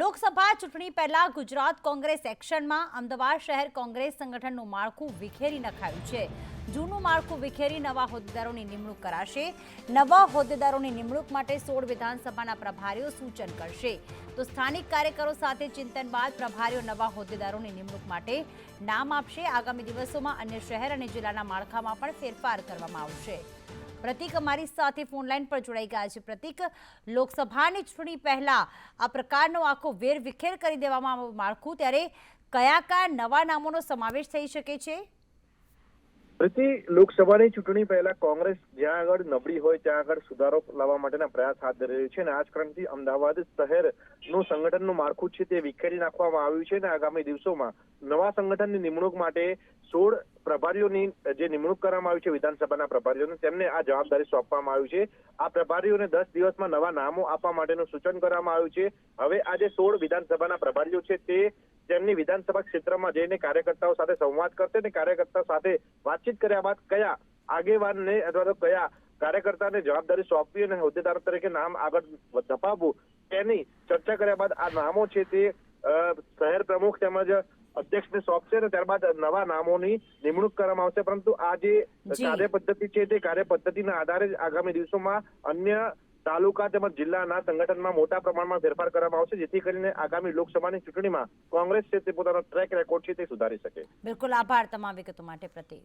લોકસભા ચૂંટણી પહેલા ગુજરાત કોંગ્રેસ એક્શનમાં, અમદાવાદ શહેર કોંગ્રેસ સંગઠનનું માળખું વિખેરી નખાયું છે. જૂનું માળખું વિખેરી નવા હોદ્દેદારોની નિમણૂક કરાશે. નવા હોદ્દેદારોની નિમણૂક માટે સોળ વિધાનસભાના પ્રભારીઓ સૂચન કરશે. તો સ્થાનિક કાર્યકરો સાથે ચિંતન બાદ પ્રભારીઓ નવા હોદ્દેદારોની નિમણૂક માટે નામ આપશે. આગામી દિવસોમાં અન્ય શહેર અને જિલ્લાના માળખામાં પણ ફેરફાર કરવામાં આવશે. પ્રતિક અમારી સાથે ફોન લાઈન પર જોડાઈ ગયા છે. પ્રતિક, લોકસભાની ચૂંટણી પહેલા આ પ્રકારનો આખો વેર વિખેર કરી દેવામાં માળખું. ત્યારે કયા કયા નવા નામોનો સમાવેશ થઈ શકે છે? પ્રતિ લોકસભાની ચૂંટણી પહેલા કોંગ્રેસ જ્યાં આગળ નબળી હોય, ત્યાં આગળ સુધારો લાવવા માટેના પ્રયાસ હાથ ધરી રહ્યું છે અને આ જ ક્રમથી અમદાવાદ શહેરનું સંગઠનનું માળખું છે તે વિખેરી નાખવામાં આવ્યું છે અને આગામી દિવસોમાં નવા સંગઠનની નિમણૂક માટે સોળ પ્રભારીઓની જે નિમણૂક કરવામાં આવી છે વિધાનસભાના પ્રભારીઓને, તેમને આ જવાબદારી સોંપવામાં આવી છે. આ પ્રભારીઓને દસ દિવસમાં નવા નામો આપવા માટેનું સૂચન કરવામાં આવ્યું છે. હવે આ જે સોળ વિધાનસભાના પ્રભારીઓ છે તે તેમની વિધાનસભા ક્ષેત્રમાં જઈને કાર્યકર્તાઓ સાથે સંવાદ કરશે અને કાર્યકર્તાઓ સાથે વાતચીત કર્યા બાદ કયા આગેવાનને અથવા તો કયા કાર્યકર્તાને જવાબદારી સોંપવી અને હોદ્દેદારો તરીકે નામ આગળ ધપાવવું તેની ચર્ચા કર્યા બાદ આ નામો છે તે શહેર પ્રમુખ તેમજ અધ્યક્ષને સોંપશે અને ત્યારબાદ નવા નામોની નિમણૂક કરવામાં આવશે. પરંતુ આ જે કાર્ય પદ્ધતિ છે તે કાર્ય પદ્ધતિના આધારે જ આગામી દિવસોમાં અન્ય તાલુકા તેમજ જિલ્લાના સંગઠનમાં મોટા પ્રમાણમાં ફેરફાર કરવામાં આવશે જેથી કરીને આગામી લોકસભાની ચૂંટણીમાં કોંગ્રેસ છે તે પોતાનો ટ્રેક રેકોર્ડ છે તે સુધારી શકે. બિલકુલ આભાર તમામ વિગતો માટે પ્રતિક